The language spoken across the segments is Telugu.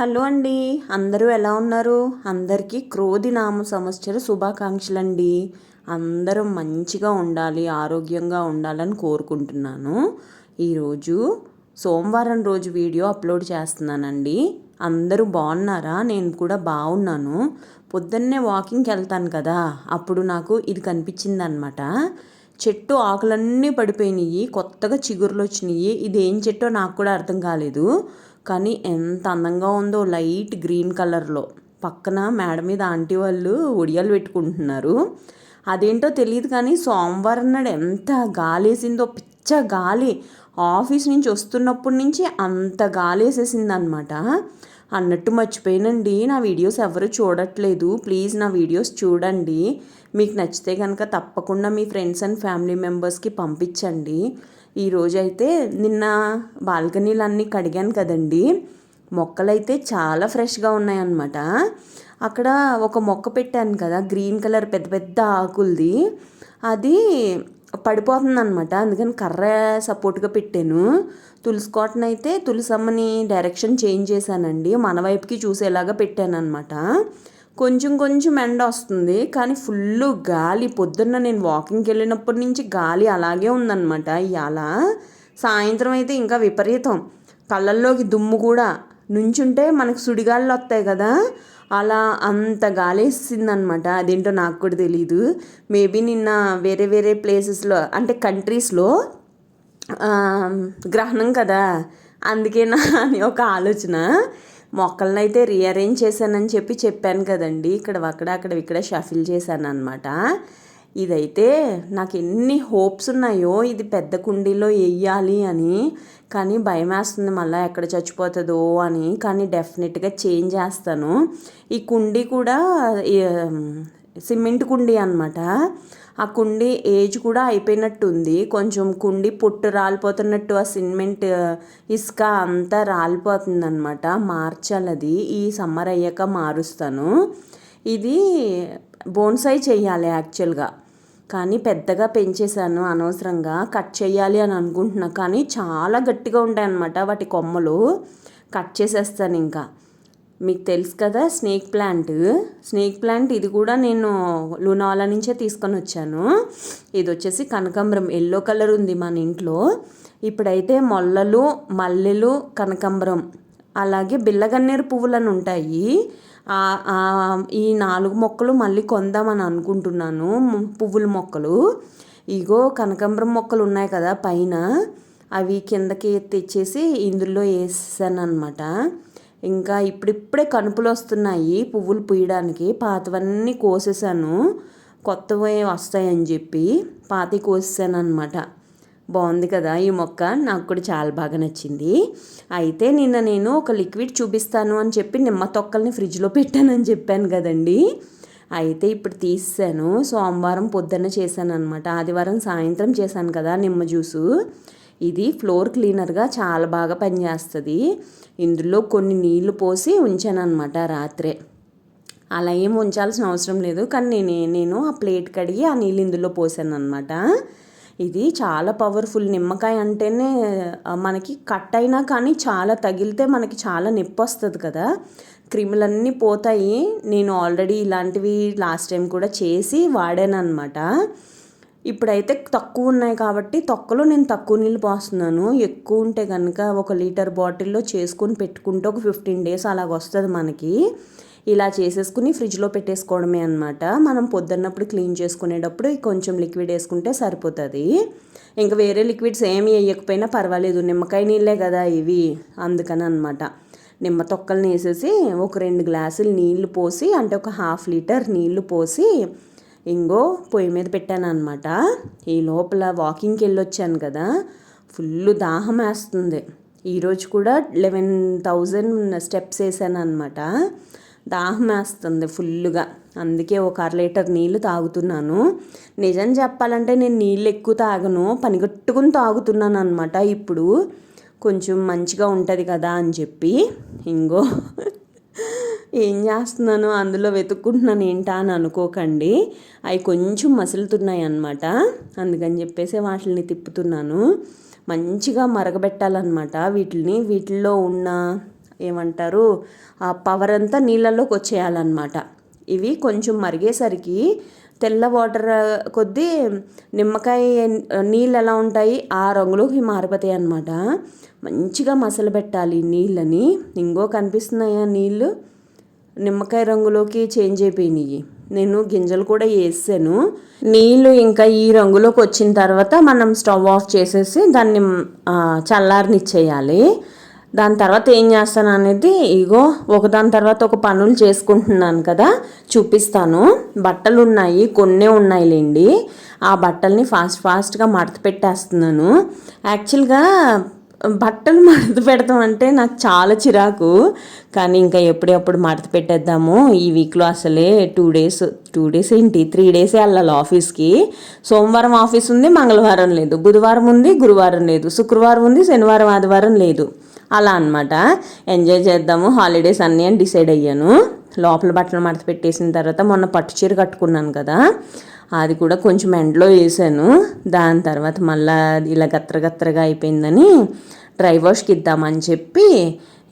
హలో అండి. అందరూ ఎలా ఉన్నారు? అందరికీ క్రోధి నామ సంవత్సర శుభాకాంక్షలు అండి అందరూ మంచిగా ఉండాలి ఆరోగ్యంగా ఉండాలని కోరుకుంటున్నాను. ఈరోజు సోమవారం రోజు వీడియో అప్లోడ్ చేస్తున్నానండి. అందరూ బాగున్నారా? నేను కూడా బాగున్నాను. పొద్దున్నే వాకింగ్కి వెళ్తాను కదా అప్పుడు నాకు ఇది కనిపించింది అనమాట చెట్టు ఆకులన్నీ పడిపోయినాయి కొత్తగా చిగురులు వచ్చినాయి ఇది ఏం చెట్టో నాకు కూడా అర్థం కాలేదు. కానీ ఎంత అందంగా ఉందో లైట్ గ్రీన్ కలర్లో. పక్కన మేడ మీద ఆంటీ వాళ్ళు ఒడియాలు పెట్టుకుంటున్నారు. అదేంటో తెలియదు కానీ సోమవారం నాడు ఎంత గాలేసిందో పిచ్చ గాలి. ఆఫీస్ నుంచి వస్తున్నప్పటి నుంచి అంత గాలేసేసింది అనమాట అన్నట్టు మర్చిపోయానండి. నా వీడియోస్ ఎవరు చూడట్లేదు. ప్లీజ్ నా వీడియోస్ చూడండి. మీకు నచ్చితే కనుక తప్పకుండా మీ ఫ్రెండ్స్ అండ్ ఫ్యామిలీ మెంబర్స్కి పంపించండి. ఈరోజైతే నిన్న బాల్కనీలు అన్నీ కడిగాను కదండి. మొక్కలైతే చాలా ఫ్రెష్గా ఉన్నాయన్నమాట. అక్కడ ఒక మొక్క పెట్టాను కదా గ్రీన్ కలర్ పెద్ద పెద్ద ఆకులది. అది పడిపోతుంది అనమాట అందుకని కర్ర సపోర్ట్గా పెట్టాను. తులసి కాటన్ అయితే తులసమ్మని డైరెక్షన్ చేంజ్ చేశానండి. మన వైపుకి చూసేలాగా పెట్టాను అనమాట కొంచెం కొంచెం ఎండ వస్తుంది. కానీ ఫుల్ గాలి. పొద్దున్న నేను వాకింగ్కి వెళ్ళినప్పటి నుంచి గాలి అలాగే ఉందన్నమాట. ఇవాళ సాయంత్రం అయితే ఇంకా విపరీతం. కళ్ళల్లోకి దుమ్ము కూడా. నుంచుంటే మనకు సుడిగాళ్ళు వస్తాయి కదా. అలా అంత గాలేసిందనమాట అదేంటో నాకు కూడా తెలియదు మేబీ నిన్న వేరే వేరే ప్లేసెస్లో అంటే కంట్రీస్లో గ్రహణం కదా. అందుకేనా అని ఒక ఆలోచన. మొక్కలను అయితే రీఅరేంజ్ చేశానని చెప్పి చెప్పాను కదండి. ఇక్కడ అక్కడ అక్కడ ఇక్కడ షఫిల్ చేశాను అనమాట ఇదైతే నాకు ఎన్ని హోప్స్ ఉన్నాయో ఇది పెద్ద కుండీలో వేయాలి అని కానీ భయం వేస్తుంది మళ్ళీ ఎక్కడ చచ్చిపోతుందో అని కానీ డెఫినెట్గా చేంజ్ చేస్తాను. ఈ కుండీ కూడా సిమెంట్ కుండీ అనమాట ఆ కుండీ ఏజ్ కూడా అయిపోయినట్టుంది. కొంచెం కుండీ పుట్టు రాలిపోతున్నట్టు ఆ సిమెంట్ ఇసుక అంతా రాలిపోతుంది అనమాట మార్చాలి అది ఈ సమ్మర్ అయ్యాక మారుస్తాను. ఇది బోన్సై చేయాలి యాక్చువల్గా. కానీ పెద్దగా పెంచేశాను అనవసరంగా. కట్ చేయాలి అని అనుకుంటున్నా. కానీ చాలా గట్టిగా ఉంటాయి అన్నమాట వాటి కొమ్మలు. కట్ చేసేస్తాను ఇంకా. మీకు తెలుసు కదా స్నేక్ ప్లాంట్ స్నేక్ ప్లాంట్ ఇది కూడా నేను లునాలా నుంచే తీసుకొని వచ్చాను. ఇది వచ్చేసి కనకాంబరం ఎల్లో కలర్ ఉంది మన ఇంట్లో. ఇప్పుడైతే మొల్లలు మల్లెలు కనకాంబరం అలాగే బిల్లగన్నేరు పువ్వులను ఉంటాయి. ఈ నాలుగు మొక్కలు మళ్ళీ కొందామని అనుకుంటున్నాను పువ్వుల మొక్కలు. ఇగో కనకాంబరం మొక్కలు ఉన్నాయి కదా పైన అవి కిందకి తెచ్చేసి ఇందులో వేసాను అనమాట ఇంకా ఇప్పుడిప్పుడే కనుపులు వస్తున్నాయి పువ్వులు పూయడానికి. పాతవన్నీ కోసేసాను కొత్తవి వస్తాయని చెప్పి పాతి కోసేసాను అనమాట బాగుంది కదా ఈ మొక్క. నాకు కూడా చాలా బాగా నచ్చింది. అయితే నిన్న నేను ఒక లిక్విడ్ చూపిస్తాను అని చెప్పి నిమ్మ తొక్కల్ని ఫ్రిడ్జ్లో పెట్టానని చెప్పాను కదండి. అయితే ఇప్పుడు తీసాను సోమవారం పొద్దున్న చేశాను అనమాట ఆదివారం సాయంత్రం చేశాను కదా నిమ్మ జ్యూసు. ఇది ఫ్లోర్ క్లీనర్గా చాలా బాగా పనిచేస్తుంది. ఇందులో కొన్ని నీళ్ళు పోసి ఉంచాను అనమాట రాత్రే. అలా ఏం ఉంచాల్సిన అవసరం లేదు. కానీ నేను నేను ఆ ప్లేట్ కడిగి ఆ నీళ్ళు ఇందులో పోసాను అనమాట ఇది చాలా పవర్ఫుల్ నిమ్మకాయ అంటేనే మనకి కట్ అయినా కానీ చాలా తగిలితే మనకి చాలా నొప్పి వస్తుంది కదా. క్రిములన్నీ పోతాయి. నేను ఆల్రెడీ ఇలాంటివి లాస్ట్ టైం కూడా చేసి వాడాను అనమాట ఇప్పుడైతే తక్కువ ఉన్నాయి కాబట్టి తొక్కలో నేను తక్కువ నీళ్ళు పోస్తున్నాను. ఎక్కువ ఉంటే కనుక ఒక లీటర్ బాటిల్లో చేసుకొని పెట్టుకుంటే ఒక ఫిఫ్టీన్ డేస్ అలాగ వస్తుంది మనకి. ఇలా చేసేసుకుని ఫ్రిడ్జ్లో పెట్టేసుకోవడమే అనమాట మనం పొద్దున్నప్పుడు క్లీన్ చేసుకునేటప్పుడు కొంచెం లిక్విడ్ వేసుకుంటే సరిపోతుంది. ఇంకా వేరే లిక్విడ్స్ ఏమి వేయకపోయినా పర్వాలేదు. నిమ్మకాయ నీళ్ళే కదా ఇవి. అందుకని అనమాట నిమ్మ తొక్కల్ని వేసేసి ఒక రెండు గ్లాసులు నీళ్ళు పోసి అంటే ఒక హాఫ్ లీటర్ నీళ్ళు పోసి ఇంగో పొయ్యి మీద పెట్టాను అనమాట ఈ లోపల వాకింగ్కి వెళ్ళొచ్చాను కదా ఫుల్ దాహం వేస్తుంది. ఈరోజు కూడా లెవెన్ థౌజండ్ స్టెప్స్ వేసాను అనమాట దాహం వేస్తుంది ఫుల్గా అందుకే ఒక అర లీటర్ నీళ్ళు తాగుతున్నాను. నిజం చెప్పాలంటే నేను నీళ్ళు ఎక్కువ తాగను పనిగట్టుకుని తాగుతున్నాను అనమాట ఇప్పుడు కొంచెం మంచిగా ఉంటుంది కదా అని చెప్పి ఇంగో ఏం చేస్తున్నాను అందులో వెతుక్కుంటున్నాను ఏంటా అని అనుకోకండి. అవి కొంచెం మసులుతున్నాయి అన్నమాట అందుకని చెప్పేసి వాటిని తిప్పుతున్నాను. మంచిగా మరగబెట్టాలన్నమాట. వీటిని వీటిల్లో ఉన్న ఏమంటారు ఆ పవర్ అంతా నీళ్ళల్లోకి వచ్చేయాలన్నమాట. ఇవి కొంచెం మరిగేసరికి తెల్ల వాటర్ కొద్దీ నిమ్మకాయ నీళ్ళు ఎలా ఉంటాయి ఆ రంగులోకి మారిపోతాయి అన్నమాట. మంచిగా మసలు పెట్టాలి నీళ్ళని. ఇంకో కనిపిస్తున్నాయా నీళ్ళు? నిమ్మకాయ రంగులోకి చేంజ్ అయిపోయినాయి. నేను గింజలు కూడా వేసాను. నీళ్ళు ఇంకా ఈ రంగులోకి వచ్చిన తర్వాత మనం స్టవ్ ఆఫ్ చేసేసి దాన్ని చల్లారనిచ్చేయాలి. దాని తర్వాత ఏం చేస్తాను అనేది ఇగో ఒకదాని తర్వాత ఒక పనులు చేసుకుంటున్నాను కదా చూపిస్తాను. బట్టలు ఉన్నాయి కొన్నే ఉన్నాయిలేండి. ఆ బట్టల్ని ఫాస్ట్ ఫాస్ట్గా మడత పెట్టేస్తున్నాను. యాక్చువల్గా బట్టలు మడత పెడతాం అంటే నాకు చాలా చిరాకు. కానీ ఇంకా ఎప్పుడెప్పుడు మడత పెట్టేద్దాము. ఈ వీక్లో అసలే టూ డేస్ టూ డేస్ ఏంటి? త్రీ డేసే వెళ్ళాలి ఆఫీస్కి. సోమవారం ఆఫీస్ ఉంది మంగళవారం లేదు. బుధవారం ఉంది గురువారం లేదు. శుక్రవారం ఉంది శనివారం ఆదివారం లేదు. అలా అనమాట ఎంజాయ్ చేద్దాము హాలిడేస్ అన్నీ అని డిసైడ్ అయ్యాను. లోపల బట్టలు మడత పెట్టేసిన తర్వాత మొన్న పట్టు చీర కట్టుకున్నాను కదా అది కూడా కొంచెం ఎండలో వేసాను. దాని తర్వాత మళ్ళీ ఇలా గత్ర గత్రగా అయిపోయిందని డ్రై వాష్కి ఇద్దామని చెప్పి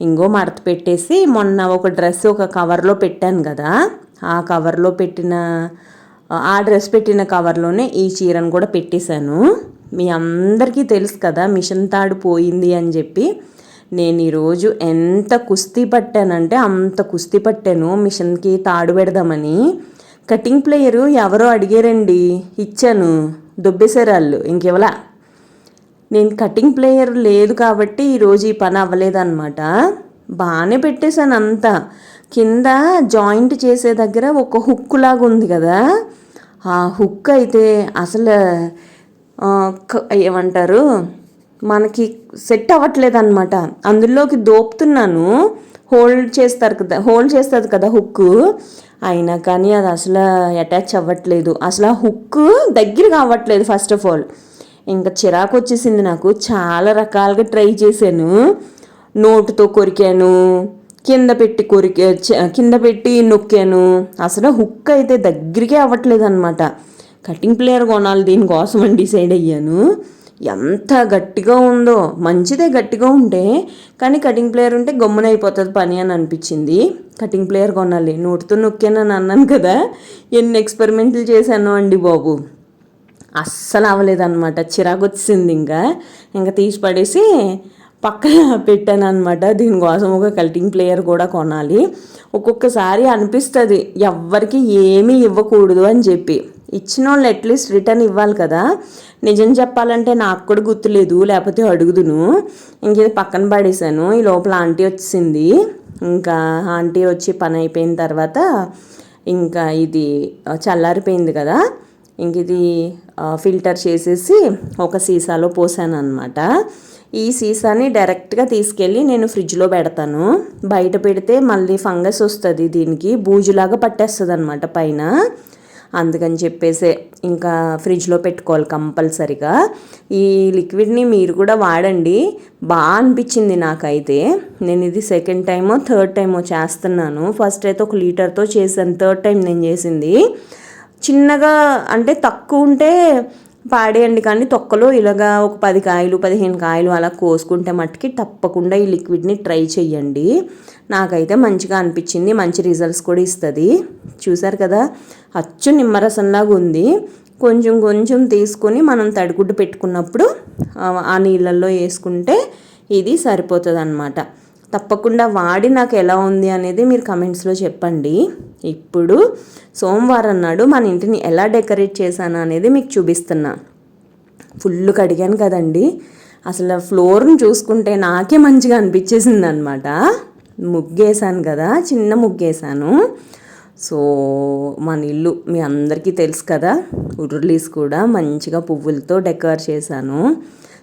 ఇంకో మడత పెట్టేసి మొన్న ఒక డ్రెస్ ఒక కవర్లో పెట్టాను కదా ఆ కవర్లో పెట్టిన ఆ డ్రెస్ పెట్టిన కవర్లోనే ఈ చీరను కూడా పెట్టేశాను. మీ అందరికీ తెలుసు కదా మిషన్ తాడు పోయింది అని చెప్పి నేను ఈరోజు ఎంత కుస్తీ పట్టానంటే అంత కుస్తీ పట్టాను. మిషన్కి తాడు పెడదామని. కటింగ్ ప్లేయరు ఎవరో అడిగారండి. ఇచ్చాను. దొబ్బేశారు వాళ్ళు. ఇంకెవలా నేను కటింగ్ ప్లేయర్ లేదు కాబట్టి ఈరోజు ఈ పని అవ్వలేదన్నమాట. బాగానే పెట్టేశాను అంతా. కింద జాయింట్ చేసే దగ్గర ఒక హుక్ లాగా ఉంది కదా. ఆ హుక్ అయితే అసలు ఏమంటారు? మనకి సెట్ అవ్వట్లేదు అనమాట అందులోకి దోపుతున్నాను. హోల్డ్ చేస్తారు కదా హోల్డ్ చేస్తుంది కదా హుక్ అయినా కానీ అది అసలు అటాచ్ అవ్వట్లేదు. అసలు ఆ హుక్ దగ్గరగా అవ్వట్లేదు ఫస్ట్ ఆఫ్ ఆల్. ఇంకా చిరాకు వచ్చేసింది నాకు. చాలా రకాలుగా ట్రై చేశాను. నోటుతో కొరికాను. కింద పెట్టి కొరికే కింద పెట్టి నొక్కాను. అసలు హుక్ అయితే దగ్గరికే అవ్వట్లేదు అనమాట కటింగ్ ప్లేయర్ కొనాలి దీనికోసం అని డిసైడ్ అయ్యాను. ఎంత గట్టిగా ఉందో. మంచిదే గట్టిగా ఉంటే కానీ కటింగ్ ప్లేయర్ ఉంటే గమ్మునైపోతుంది పని అని అనిపించింది. కటింగ్ ప్లేయర్ కొనాలి. నోటితో నొక్కానని అన్నాను కదా. ఎన్ని ఎక్స్పెరిమెంట్లు చేశాను అండి బాబు. అస్సలు అవ్వలేదన్నమాట చిరాకు వచ్చింది ఇంకా. ఇంకా తీసి పడేసి పక్కన పెట్టాను అనమాట దీనికోసం ఒక కల్టింగ్ ప్లేయర్ కూడా కొనాలి. ఒక్కొక్కసారి అనిపిస్తుంది ఎవ్వరికి ఏమీ ఇవ్వకూడదు అని చెప్పి. ఇచ్చిన వాళ్ళు అట్లీస్ట్ రిటర్న్ ఇవ్వాలి కదా. నిజం చెప్పాలంటే నాకు కూడా గుర్తులేదు లేకపోతే అడుగుదును. ఇంకేదో పక్కన పడేసాను ఈ లోపల ఆంటీ వచ్చింది ఇంకా ఆంటీ వచ్చి పని అయిపోయిన తర్వాత ఇంకా ఇది చల్లారిపోయింది కదా. ఇంక ఇది ఫిల్టర్ చేసేసి ఒక సీసాలో పోసాను అనమాట ఈ సీసాని డైరెక్ట్గా తీసుకెళ్ళి నేను ఫ్రిడ్జ్లో పెడతాను. బయట పెడితే మళ్ళీ ఫంగస్ వస్తుంది దీనికి. బూజులాగా పట్టేస్తుంది అనమాట పైన. అందుకని చెప్పేసే ఇంకా ఫ్రిడ్జ్లో పెట్టుకోవాలి కంపల్సరిగా. ఈ లిక్విడ్ని మీరు కూడా వాడండి. బాగా అనిపించింది నాకైతే. నేను ఇది సెకండ్ టైమో థర్డ్ టైమో చేస్తున్నాను. ఫస్ట్ అయితే ఒక లీటర్తో చేశాను. థర్డ్ టైం నేను చేసింది. చిన్నగా అంటే తక్కువ ఉంటే పాడేయండి కానీ తొక్కలో ఇలాగా ఒక పది కాయలు పదిహేను కాయలు అలా కోసుకుంటే మట్టుకి తప్పకుండా ఈ లిక్విడ్ని ట్రై చేయండి నాకైతే మంచిగా అనిపించింది. మంచి రిజల్ట్స్ కూడా ఇస్తుంది. చూసారు కదా? అచ్చు నిమ్మరసంలాగా ఉంది. కొంచెం కొంచెం తీసుకొని మనం తడిగుడ్డు పెట్టుకున్నప్పుడు ఆ నీళ్ళల్లో వేసుకుంటే ఇది సరిపోతుంది అన్నమాట తప్పకుండా వాడి నాకు ఎలా ఉంది అనేది మీరు కమెంట్స్లో చెప్పండి. ఇప్పుడు సోమవారం నాడు మన ఇంటిని ఎలా డెకరేట్ చేశాను అనేది మీకు చూపిస్తున్నా. ఫుల్ కడిగాను కదండి. అసలు ఫ్లోర్ని చూసుకుంటే నాకే మంచిగా అనిపించేసింది అనమాట ముగ్గేసాను కదా చిన్న ముగ్గేసాను సో మన ఇల్లు మీ అందరికీ తెలుసు కదా ఉర్లీస్ కూడా మంచిగా పువ్వులతో డెకర్ చేశాను.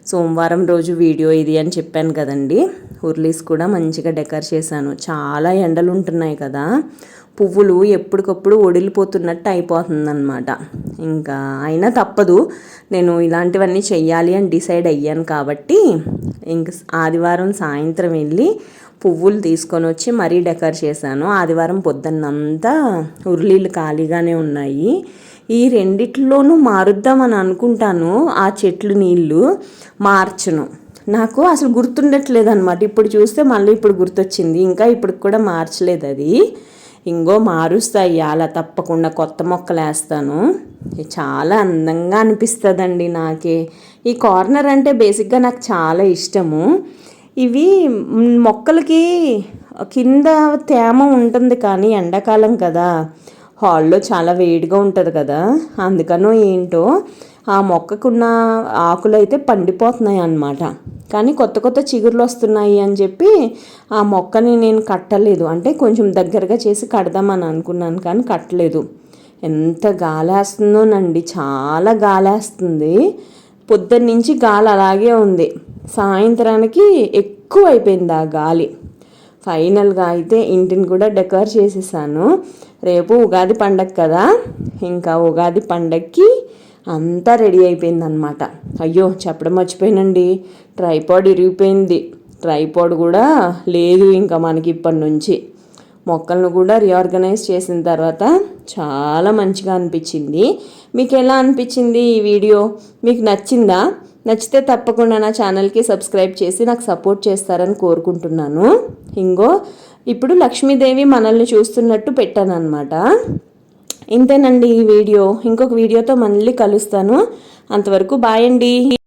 సోమవారం రోజు వీడియో ఇది అని చెప్పాను కదండి. ఉర్లీస్ కూడా మంచిగా డెకర్ చేశాను. చాలా ఎండలు ఉంటున్నాయి కదా. పువ్వులు ఎప్పటికప్పుడు ఒడిలిపోతున్నట్టు అయిపోతుందన్నమాట. ఇంకా అయినా తప్పదు. నేను ఇలాంటివన్నీ చెయ్యాలి అని డిసైడ్ అయ్యాను కాబట్టి ఇంక ఆదివారం సాయంత్రం వెళ్ళి పువ్వులు తీసుకొని వచ్చి మరీ డెకర్ చేశాను. ఆదివారం పొద్దున్నంతా ఉర్లీలు ఖాళీగానే ఉన్నాయి. ఈ రెండిట్లోనూ మారుద్దామని అనుకుంటాను ఆ చెట్లు నీళ్ళు మార్చును. నాకు అసలు గుర్తుండట్లేదు అనమాట ఇప్పుడు చూస్తే మళ్ళీ ఇప్పుడు గుర్తొచ్చింది. ఇంకా ఇప్పుడు కూడా మార్చలేదు అది. ఇంకో మారుస్తాయి అలా తప్పకుండా కొత్త మొక్కలు వేస్తాను ఇది చాలా అందంగా అనిపిస్తుందండి నాకే. ఈ కార్నర్ అంటే బేసిక్గా నాకు చాలా ఇష్టము. ఇవి మొక్కలకి కింద తేమ ఉంటుంది కానీ ఎండాకాలం కదా. హాల్లో చాలా వేడిగా ఉంటుంది కదా అందుకనో ఏంటో ఆ మొక్కకున్న ఆకులు అయితే పండిపోతున్నాయి అన్నమాట. కానీ కొత్త కొత్త చిగుర్లు వస్తున్నాయి అని చెప్పి ఆ మొక్కని నేను కట్టలేదు. అంటే కొంచెం దగ్గరగా చేసి కడదామని అనుకున్నాను కానీ కట్టలేదు. ఎంత గాలేస్తుందోనండి చాలా గాలేస్తుంది. పొద్దున్న నుంచి గాలి అలాగే ఉంది. సాయంత్రానికి ఎక్కువ అయిపోయింది ఆ గాలి. ఫైనల్గా అయితే ఇంటిని కూడా డెకర్ చేసేసాను. రేపు ఉగాది పండగ కదా ఇంకా ఉగాది పండగకి అంతా రెడీ అయిపోయిందనమాట అయ్యో చెప్పడం మర్చిపోయానండి. ట్రైపాడ్ ఇరిగిపోయింది. ట్రైపాడ్ కూడా లేదు ఇంకా మనకి ఇప్పటి నుంచి. మొక్కలను కూడా రీఆర్గనైజ్ చేసిన తర్వాత చాలా మంచిగా అనిపించింది. మీకు ఎలా అనిపించింది ఈ వీడియో? మీకు నచ్చిందా? నచ్చితే తప్పకుండా నా ఛానల్కి సబ్స్క్రైబ్ చేసి నాకు సపోర్ట్ చేస్తారని కోరుకుంటున్నాను. ఇంకో ఇప్పుడు లక్ష్మీదేవి మనల్ని చూస్తున్నట్టు పెట్టాను అనమాట ఇంతేనండి ఈ వీడియో. ఇంకొక వీడియోతో మళ్ళీ కలుస్తాను. అంతవరకు బాయ్ అండి.